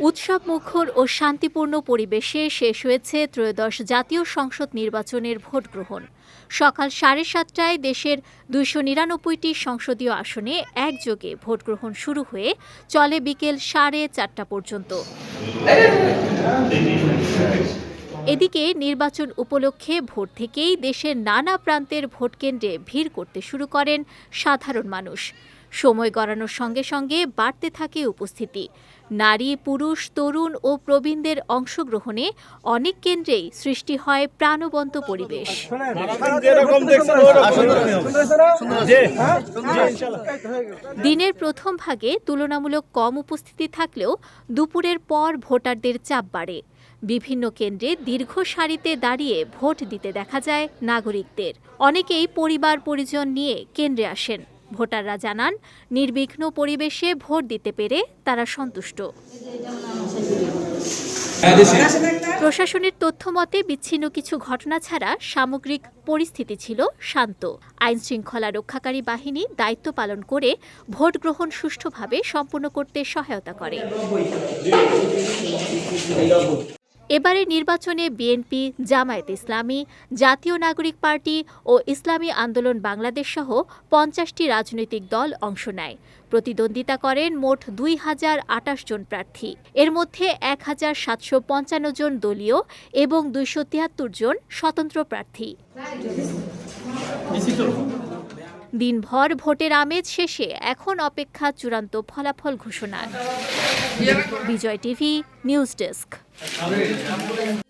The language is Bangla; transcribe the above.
উৎসব মুখর ও শান্তিপূর্ণ পরিবেশে শেষ হয়েছে ত্রয়োদশ জাতীয় সংসদ নির্বাচনের ভোট গ্রহণ সকাল সাড়ে সাতটায় দেশের দুইশো নিরানব্বইটি সংসদীয় আসনে একযোগে ভোট গ্রহণ শুরু হয়ে চলে বিকেল সাড়ে চারটা পর্যন্ত। এদিকে নির্বাচন উপলক্ষে ভোর থেকেই দেশের নানা প্রান্তের ভোটকেন্দ্রে ভিড় করতে শুরু করেন সাধারণ মানুষ। সময় গড়ানোর সঙ্গে সঙ্গে বাড়তে থাকে উপস্থিতি। নারী, পুরুষ, তরুণ ও প্রবীণদের অংশগ্রহণে অনেক কেন্দ্রেই সৃষ্টি হয় প্রাণবন্ত পরিবেশ। দিনের প্রথম ভাগে তুলনামূলক কম উপস্থিতি থাকলেও দুপুরের পর ভোটারদের চাপ বাড়ে। বিভিন্ন কেন্দ্রে দীর্ঘ সারিতে দাঁড়িয়ে ভোট দিতে দেখা যায় নাগরিকদের। অনেকেই পরিবার পরিজন নিয়ে কেন্দ্রে আসেন। ভোটাররা জানান, নির্বিঘ্ন পরিবেশে ভোট দিতে পেরে তারা সন্তুষ্ট। প্রশাসনের তথ্য মতে, বিচ্ছিন্ন কিছু ঘটনা ছাড়া সামগ্রিক পরিস্থিতি ছিল শান্ত। আইন শৃঙ্খলা রক্ষাকারী বাহিনী দায়িত্ব পালন করে ভোট গ্রহণ সুষ্ঠুভাবে সম্পন্ন করতে সহায়তা করে। এবারে নির্বাচনে বিএনপি, জামায়াত ইসলামী, জাতীয় নাগরিক পার্টি ও ইসলামী আন্দোলন বাংলাদেশ সহ পঞ্চাশটি রাজনৈতিক দল অংশ নেয়। প্রতিদ্বন্দ্বিতা করেন মোট দুই হাজার আটাশ জন প্রার্থী। এর মধ্যে এক হাজার সাতশো পঞ্চান্ন জন দলীয় এবং দুইশো তিয়াত্তর জন স্বতন্ত্র প্রার্থী। দিনভর ভোটের আমেজ শেষে এখন অপেক্ষা চূড়ান্ত ফলাফল ঘোষণার। Bijoy TV, news desk. Evet.